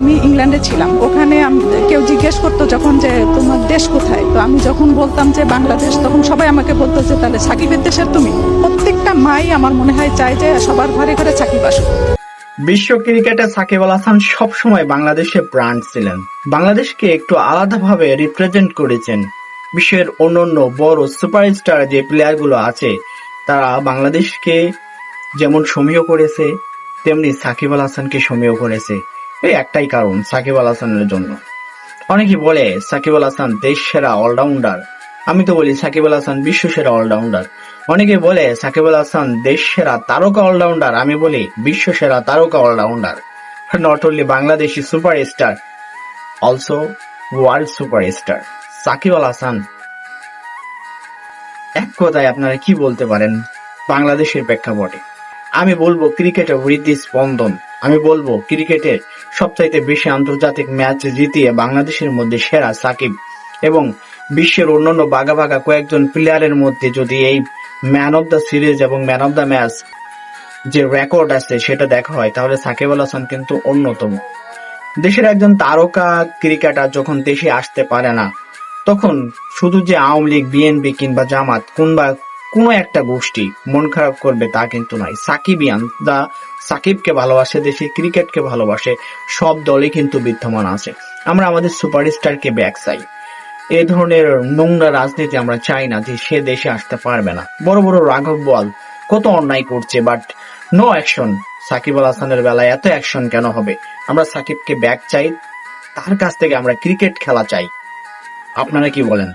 আমি ইংল্যান্ডে ছিলাম। ওখানে কেউ জিজ্ঞেস করতো যখন যে, তোমার দেশ কোথায়? তো আমি যখন বলতাম যে, বাংলাদেশ, তখন সবাই আমাকে বলতো যে, তাহলে সাকিবের দেশের তুমি? প্রত্যেকটা মাই আমার মনে হয় চায় যে, সবার ঘরে ঘরে সাকিব আসুক। বিশ্ব ক্রিকেটে সাকিব আল হাসান সবসময় বাংলাদেশের ব্র্যান্ড ছিলেন। বাংলাদেশকে একটু আলাদাভাবে রিপ্রেজেন্ট করেছেন। বিশ্বের অন্যান্য বড় সুপারস্টার যে প্লেয়ারগুলো আছে, তারা বাংলাদেশকে যেমন সমীহ করেছে, তেমনি সাকিব আল হাসানকে সমীহ করেছে। এই একটাই কারণ সাকিব আল হাসানের জন্য। অনেকে বলে, সাকিব আল হাসান দেশ সেরা অলরাউন্ডার আমি তো বলি, সাকিব আল হাসান বিশ্ব সেরা অলরাউন্ডার অনেকে বলে, সাকিব আল হাসান দেশ সেরা তারকা অলরাউন্ডার আমি বলি বিশ্ব সেরা তারকা allrounder not only Bangladeshi superstar also world superstar Shakib Al Hasan, এক কথায় আপনারা কি বলতে পারেন বাংলাদেশের প্রেক্ষাপটে? আমি বলব ক্রিকেটের বৃদ্ধি স্পন্দন আমি বলব, ক্রিকেটের সবচাইতে বেশি আন্তর্জাতিক ম্যাচ জিতিয়ে বাংলাদেশের মধ্যে সেরা সাকিব এবং বিশ্বের অন্যান্য বাঘা বাঘা কয়েকজন প্লেয়ারের মধ্যে যদি এই ম্যান অফ দ্য সিরিজ এবং ম্যান অফ দ্য ম্যাচ যে রেকর্ড আছে সেটা দেখা হয়, তাহলে সাকিব আল হাসান কিন্তু অন্যতম। দেশের একজন তারকা ক্রিকেটার যখন দেশে আসতে পারে না, তখন শুধু যে আওয়ামী লীগ বিএনপি কিংবা জামাত কিংবা কোনো একটা গোষ্ঠী মন খারাপ করবে তা কিন্তু নয়। সাকিবিয়ান দা সাকিবকে ভালোবাসে, দেশে ক্রিকেটকে ভালোবাসে, সব দলই কিন্তু বিদ্যমান আছে। আমরা আমাদের সুপারস্টারকে ব্যাক চাই। এই ধরনের নোংরা রাজনীতি আমরা চাই না যে সে দেশে আসতে পারবে না। বড় বড় রাঘব বল কত অন্যায় করছে but no action Shakib Al হাসানের বেলায় এত অ্যাকশন কেন হবে? আমরা সাকিবকে ব্যাক চাই, তার কাছ থেকে আমরা ক্রিকেট খেলা চাই। আপনারা কি বলেন?